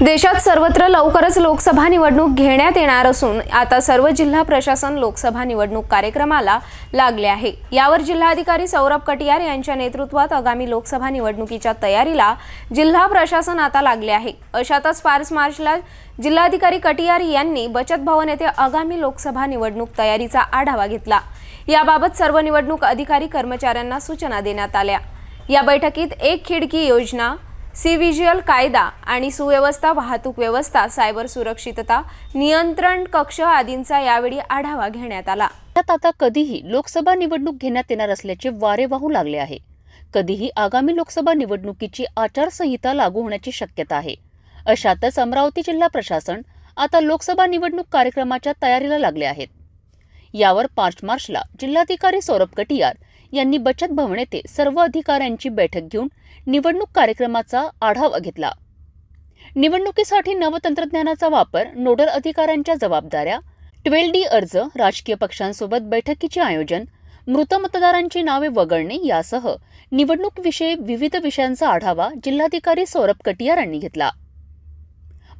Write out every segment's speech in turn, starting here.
देशात सर्वत्र लवकरच लोकसभा निवडणूक घेण्यात येणार असून आता सर्व जिल्हा प्रशासन लोकसभा निवडणूक कार्यक्रमाला लागले आहे. यावर जिल्हाधिकारी सौरभ कटियार यांच्या नेतृत्वात आगामी लोकसभा निवडणुकीच्या तयारीला जिल्हा प्रशासन आता लागले आहे. अशातच पाच मार्चला जिल्हाधिकारी कटियार यांनी बचत भवन येथे आगामी लोकसभा निवडणूक तयारीचा आढावा घेतला. याबाबत सर्व निवडणूक अधिकारी कर्मचाऱ्यांना सूचना देण्यात आल्या. या बैठकीत एक खिडकी योजना सी व्हिज्युअल कायदा आणि सुव्यवस्था वाहतूक व्यवस्था सायबर सुरक्षितता नियंत्रण कक्ष आदींचा यावेळी आढावा घेण्यात आला. राज्यात आता कधीही लोकसभा निवडणूक घेण्यात येणार असल्याचे वारे वाहू लागले आहे. कधीही आगामी लोकसभा निवडणुकीची आचारसंहिता लागू होण्याची शक्यता आहे. अशातच अमरावती जिल्हा प्रशासन आता लोकसभा निवडणूक कार्यक्रमाच्या तयारीला लागले आहेत. यावर पाच मार्चला जिल्हाधिकारी सौरभ कटियार यांनी बचत भवन येथे सर्व अधिकाऱ्यांची बैठक घेऊन निवडणूक कार्यक्रमाचा आढावा घेतला. निवडणुकीसाठी नवतंत्रज्ञानाचा वापर नोडल अधिकाऱ्यांच्या जबाबदाऱ्या ट्वेल डी अर्ज राजकीय पक्षांसोबत बैठकीचे आयोजन मृत मतदारांची नावे वगळणे यासह निवडणूकविषयी विविध विषयांचा आढावा जिल्हाधिकारी सौरभ कटियार यांनी घेतला.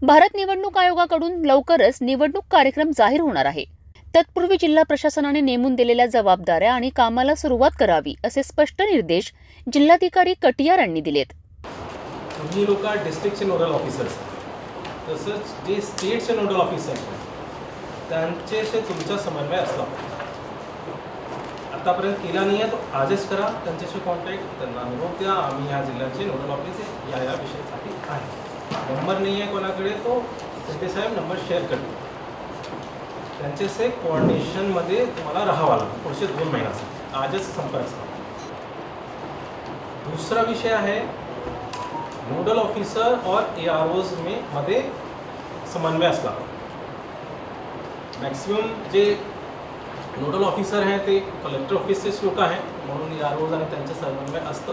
भारत निवडणूक आयोगाकडून लवकरच निवडणूक कार्यक्रम जाहीर होणार आहे. तत्पूर्वी जिल्हा प्रशासनाने नेमून दिलेल्या जबाबदाऱ्या आणि कामाला सुरुवात करावी असे स्पष्ट निर्देश जिल्हाधिकारी कटियार यांनी दिलेत. तुम्ही लोक डिस्ट्रिक्टचे नोडल ऑफिसर्स तसंच जे स्टेटचे नोडल ऑफिसर्स आहेत त्यांच्याशी तुमचा समन्वय असला आतापर्यंत केला नाही आहे तो आजच करा. त्यांच्याशी कॉन्टॅक्ट त्यांना अनुभव द्या. आम्ही ह्या जिल्ह्याचे नोडल ऑफिस या या विषयासाठी आहे. नंबर नाही आहे कोणाकडे तो सिद्धे साहेब नंबर शेअर करतो त्यांच्याशी कोऑर्डिनेशनमध्ये तुम्हाला राहावं लागेल पुढचे दोन महिन्यासाठी आजच संपर्क साधा. दूसरा विषय आहे नोडल ऑफिसर और ए आर ओज में मध्ये समन्वय असला. मॅक्सिमम जे नोडल ऑफिसर आहे ते कलेक्टर ऑफिसचेच लोक आहेत, म्हणून ए आर ओज आणि त्यांचं समन्वय असतं.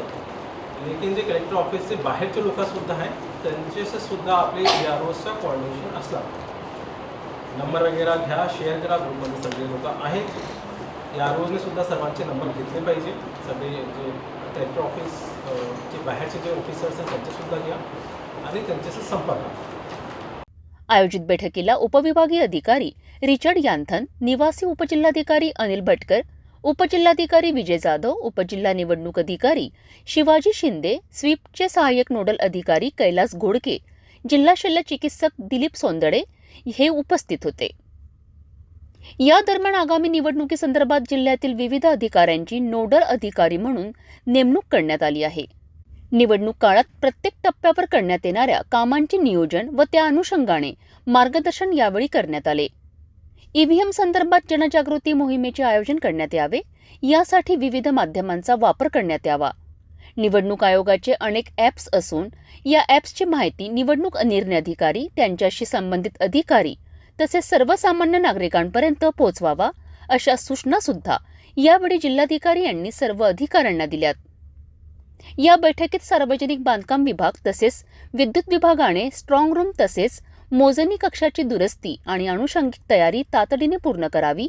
लेकिन जे कलेक्टर ऑफिसचे बाहेरचे लोकसुद्धा आहेत, त्यांच्याशी सुद्धा आपले ए आर ओजचा कॉर्डिनेशन असला. नंबर वगैरे घ्या शेअर करा ग्रुपमध्ये सगळे लोक आहेत. या रोजने सुद्धा सर्वांचे नंबर घेतले पाहिजे. सगळे जे कलेक्टर ऑफिस जे बाहेरचे जे ऑफिसर्स आहेत त्यांचेसुद्धा घ्या आणि त्यांच्याशी संपर्क आयोजित बैठकीला उपविभागीय अधिकारी रिचर्ड यांथन निवासी उपजिल्हाधिकारी अनिल भटकर उपजिल्हाधिकारी विजय जाधव उपजिल्हा निवडणूक अधिकारी शिवाजी शिंदे स्वीपचे सहाय्यक नोडल अधिकारी कैलास घोडके जिल्हा शल्य चिकित्सक दिलीप सोंदडे हे उपस्थित होते. या दरम्यान आगामी निवडणुकीसंदर्भात जिल्ह्यातील विविध अधिकाऱ्यांची नोडल अधिकारी म्हणून नेमणूक करण्यात आली आहे. निवडणूक काळात प्रत्येक टप्प्यावर करण्यात येणाऱ्या कामांचे नियोजन व त्या अनुषंगाने मार्गदर्शन यावेळी करण्यात आले. ईव्हीएम संदर्भात जनजागृती मोहिमेचे आयोजन करण्यात यावे यासाठी विविध माध्यमांचा वापर करण्यात यावा. निवडणूक आयोगाचे अनेक ॲप्स असून या ॲप्सची माहिती निवडणूक निर्णय अधिकारी त्यांच्याशी संबंधित अधिकारी तसेच सर्वसामान्य नागरिकांपर्यंत पोहोचवावा अशा सूचना सुद्धा यावेळी जिल्हाधिकारी यांनी सर्व अधिकाऱ्यांना दिल्यात. या बैठकीत सार्वजनिक बांधकाम विभाग तसेच विद्युत विभागाने स्ट्रॉंग रूम तसेच मोजणी कक्षाची दुरुस्ती आणि अनुषंगिक तयारी तातडीने पूर्ण करावी.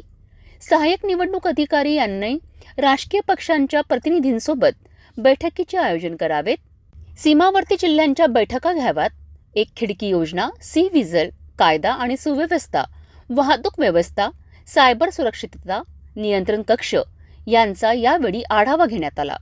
सहाय्यक निवडणूक अधिकारी यांनी राजकीय पक्षांच्या प्रतिनिधींसोबत बैठकीचे आयोजन करावेत. सीमावर्ती जिल्ह्यांच्या बैठका घ्याव्यात. एक खिडकी योजना सी विझल कायदा आणि सुव्यवस्था वाहतूक व्यवस्था सायबर सुरक्षितता नियंत्रण कक्ष यांचा यावेळी आढावा घेण्यात आला.